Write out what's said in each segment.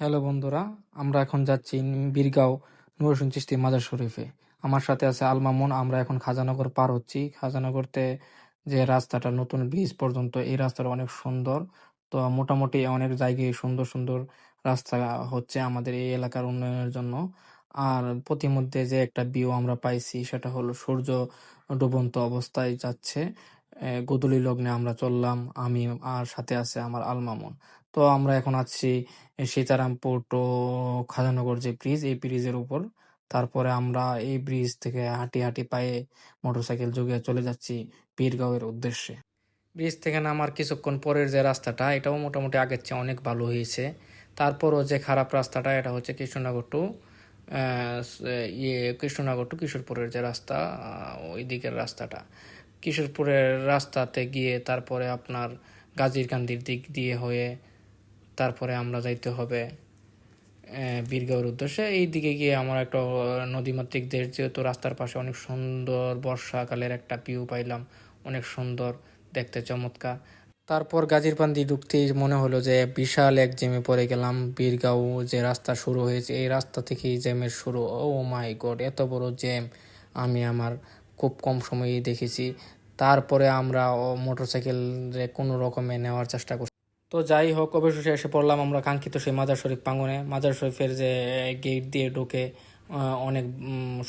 Hello বন্ধুরা, আমরা এখন যাচ্ছি বীরগাঁও নুরসিন চিস্তি মাজার শরীফে। আমার সাথে আছে আলমামুন আমরা এখন খাজানগর পার হচ্ছি। খাজানগরতে যে রাস্তাটা, নতুন ব্রিজ পর্যন্ত, এই রাস্তাটা অনেক সুন্দর। তো মোটামুটি অনেক জায়গায় সুন্দর সুন্দর রাস্তা হচ্ছে আমাদের এই এলাকার উন্নয়নের জন্য। আর প্রতিমধ্যে যে একটা ভিউ আমরা পাইছি, সেটা হলো সূর্য ডুবন্ত অবস্থায় যাচ্ছে। গোধূলি লগ্নে আমরা চললাম, আমি আর সাথে আছে আমার আলমামুন তো আমরা এখন আছি সীতারামপুর টু খাজানগর যে ব্রিজ এই ব্রিজের উপর। তারপরে আমরা এই ব্রিজ থেকে হাঁটি হাঁটি পায়ে মোটরসাইকেল যোগে চলে যাচ্ছি পীরগাঁওয়ের উদ্দেশ্যে। ব্রিজ থেকে নামার কিছুক্ষণ পরের যে রাস্তাটা, এটাও মোটামুটি আগের চেয়ে অনেক ভালো হয়েছে। তারপরও যে খারাপ রাস্তাটা, এটা হচ্ছে কৃষ্ণনগর টু ইয়ে কৃষ্ণনগর টু কিশোরপুরের যে রাস্তা ওই দিকের রাস্তাটা। কিশোরপুরের রাস্তাতে গিয়ে তারপরে আপনার গাজীরকান্দির দিক দিয়ে হয়ে তারপরে আমরা যাইতে হবে আহ, বীরগাঁওয়ের উদ্দেশ্যে। এই দিকে গিয়ে আমার একটা নদীমাতৃক দেশ যেহেতু রাস্তার পাশে অনেক সুন্দর বর্ষাকালের একটা ভিউ পাইলাম অনেক সুন্দর দেখতে চমৎকার। তারপর গাজীরপান্দি ঢুকতেই মনে হলো যে বিশাল এক জ্যামে পড়ে গেলাম বীরগাঁও যে রাস্তা শুরু হয়েছে এই রাস্তা থেকেই জ্যামের শুরু। ও মাই গড এত বড় জ্যাম আমি আমার খুব কম সময়েই দেখেছি। তারপরে আমরা মোটরসাইকেলে কোনো রকমে নেওয়ার চেষ্টা করছি। তো যাই হোক, অবশেষে এসে পড়লাম আমরা কাঙ্ক্ষিত সেই মাজার শরীফ প্রাঙ্গনে মাজার শরীফের যে গেট দিয়ে ঢুকে অনেক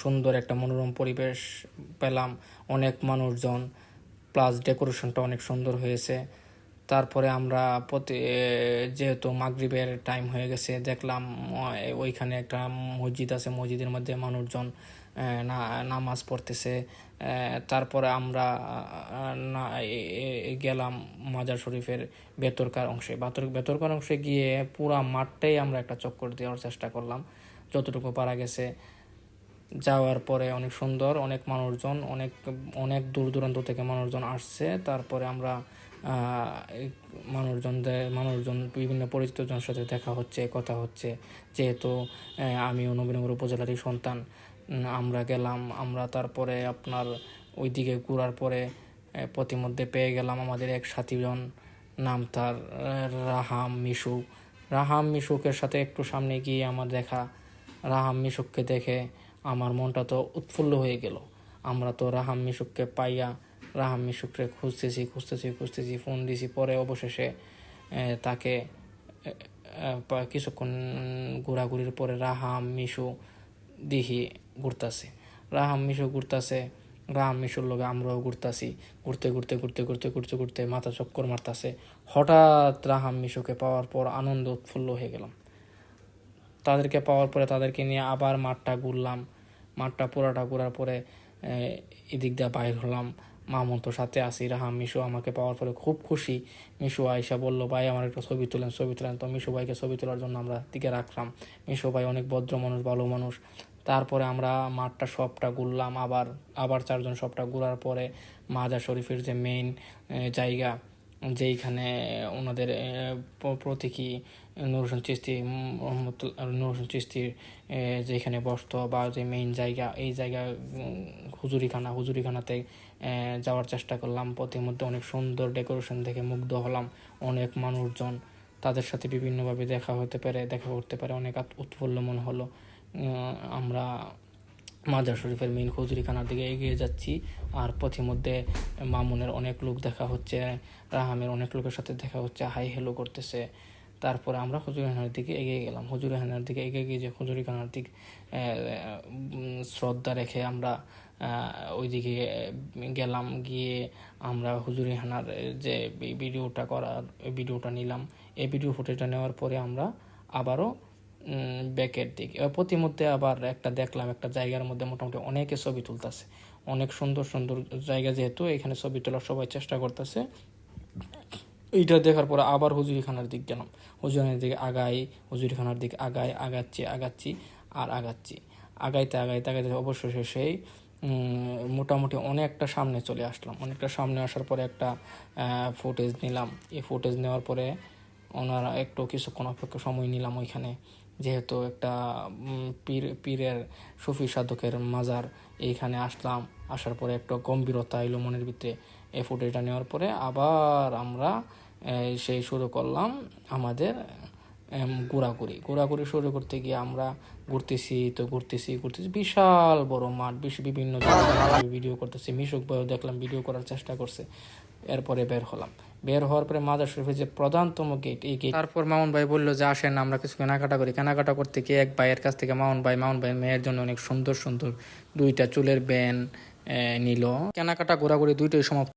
সুন্দর একটা মনোরম পরিবেশ পেলাম। অনেক মানুষজন, প্লাস ডেকোরেশনটা অনেক সুন্দর হয়েছে। তারপরে আমরা প্রতি যেহেতু মাগরিবের টাইম হয়ে গেছে, দেখলাম ওইখানে একটা মসজিদ আছে। মসজিদের মধ্যে মানুষজন না, নামাজ পড়তেছে। তারপরে আমরা না গেলাম মাজার শরীফের ভেতরকার অংশে। ভেতর ভেতরকার অংশে গিয়ে পুরা মাঠটাই আমরা একটা চক্কর দেওয়ার চেষ্টা করলাম, যতটুকু পারা গেছে। যাওয়ার পরে অনেক সুন্দর, অনেক মানুষজন, অনেক অনেক দূর দূরান্ত থেকে মানুষজন আসছে। তারপরে আমরা মানুষজনদের, মানুষজন, বিভিন্ন পরিচিতজনের সাথে দেখা হচ্ছে, কথা হচ্ছে। যেহেতু আমিও নবীনগর উপজেলারই সন্তান আমরা গেলাম, আমরা তারপরে আপনার ওইদিকে ঘোরার পরে প্রতিমধ্যে পেয়ে গেলাম আমাদের এক সাথীজন নাম তার রাহাম মিশু। রাহাম মিশুকের সাথে একটু সামনে গিয়ে আমার দেখা। রাহাম মিশুককে দেখে আমার মনটা তো উৎফুল্ল হয়ে গেল। আমরা তো রাহাম মিশুককে পাইয়া, রাহাম মিশুককে খুঁজতেছি খুঁজতেছি খুঁজতেছি, ফোন দিছি। পরে অবশেষে তাকে কিছুক্ষণ ঘোরাঘুরির পরে রাহাম মিশু দিহি ঘুরতাছে। রাহাম মিশু ঘুরতাছে, রাহাম মিশুর লগে আমরাও ঘুরতাছি। ঘুরতে ঘুরতে ঘুরতে ঘুরতে ঘুরতে ঘুরতে মাথা চক্কর মারতাছে। হঠাৎ রাহাম মিশুকে পাওয়ার পর আনন্দ উৎফুল্ল হয়ে গেলাম। তাদেরকে পাওয়ার পরে তাদেরকে নিয়ে আবার মাঠটা ঘুরলাম। মাঠটা পুরাটা ঘোরার পরে এদিক দিয়ে বাইর হলাম। মামুন তো সাথে আসি রাহাম, মিশু আমাকে পাওয়ার পরে খুব খুশি। মিশু আয়সা বলল, ভাই, আমার একটা ছবি তুলেন ছবি তুলেন। তো মিশু ভাইকে ছবি তোলার জন্য আমরা দিকে রাখলাম। মিশু ভাই অনেক ভদ্র মানুষ, ভালো মানুষ। তারপরে আমরা মাঠটা সবটা ঘুরলাম, আবার আবার চারজন সবটা ঘোরার পরে মাজার শরীফের যে মেইন জায়গা, যেইখানে ওনাদের প্রতীকী নুরুসন চিস্তি নুরুসন চিস্তির যেখানে বসতো বা যে মেইন জায়গা, এই জায়গা হুজুরিখানা, হুজুরিখানাতে যাওয়ার চেষ্টা করলাম। পথের মধ্যে অনেক সুন্দর ডেকোরেশন দেখে মুগ্ধ হলাম। অনেক মানুষজন তাদের সাথে বিভিন্নভাবে দেখা হতে পারে, দেখা করতে পারে অনেক উৎফুল্ল মনে হলো। আমরা মাজার শরীফের মেইন খুজুরিখানার দিকে এগিয়ে যাচ্ছি। আর পথিমধ্যে মামুনের অনেক লোক দেখা হচ্ছে, রাহামের অনেক লোকের সাথে দেখা হচ্ছে, হাই হেলো করতেছে। তারপরে আমরা হুজুরিখানার দিকে এগিয়ে গেলাম। হুজুরিখানার দিকে এগিয়ে গিয়ে যে হুজুরিখানার দিক শ্রদ্ধা রেখে আমরা ওইদিকে গেলাম। গিয়ে আমরা হুজুরিখানার যে ভিডিওটা করার ভিডিওটা নিলাম। এই ভিডিও ফুটেজটা নেওয়ার পরে আমরা আবারও ব্যাকের দিক। এবার প্রতিমধ্যে আবার একটা দেখলাম, একটা জায়গার মধ্যে মোটামুটি অনেকে ছবি তুলতেছে। অনেক সুন্দর সুন্দর জায়গা যেহেতু, এখানে ছবি তোলার সবাই চেষ্টা করতেছে। এইটা দেখার পরে আবার হুজুরিখানার দিক গেলাম। হুজুরিখানার দিকে আগাই, হুজুরিখানার দিকে আগাই, আগাচ্ছি আগাচ্ছি আর আগাচ্ছি। আগাইতে আগাইতে আগাইতে অবশেষে সেই মোটামুটি অনেকটা সামনে চলে আসলাম। অনেকটা সামনে আসার পরে একটা ফুটেজ নিলাম। এই ফুটেজ নেওয়ার পরে ওনারা একটু কিছুক্ষণ অপেক্ষা সময় নিলাম ওইখানে। যেহেতু একটা পীর, পীরের সুফি সাধকের মাজার এইখানে আসলাম। আসার পরে একটা গম্ভীরতা এলো মনের ভিতরে। এই ফুটেজটা নেওয়ার পরে আবার আমরা সেই শুরু করলাম আমাদের ঘোরাঘুরি ঘোরাঘুরি শুরু করতে গিয়ে আমরা ঘুরতেছি, তো ঘুরতেছি ঘুরতেছি বিশাল বড় মাঠ, বেশ, বিভিন্ন ভিডিও করতেছি। মিশুক ভাইও দেখলাম ভিডিও করার চেষ্টা করছে। এরপরে বের হলাম। বের হওয়ার পরে মাদার শরীফের যে প্রধানতম গেট এই গেট তারপর মামুন ভাই বলল, যে আসেন, আমরা কিছু কেনাকাটা করি। কেনাকাটা করতে গিয়ে এক ভাইয়ের কাছ থেকে মামুন ভাই মামুন ভাই মেয়ের জন্য অনেক সুন্দর সুন্দর দুইটা চুলের ব্যান নিল। কেনাকাটা ঘোরাঘুরি দুইটাই সমাপ্ত।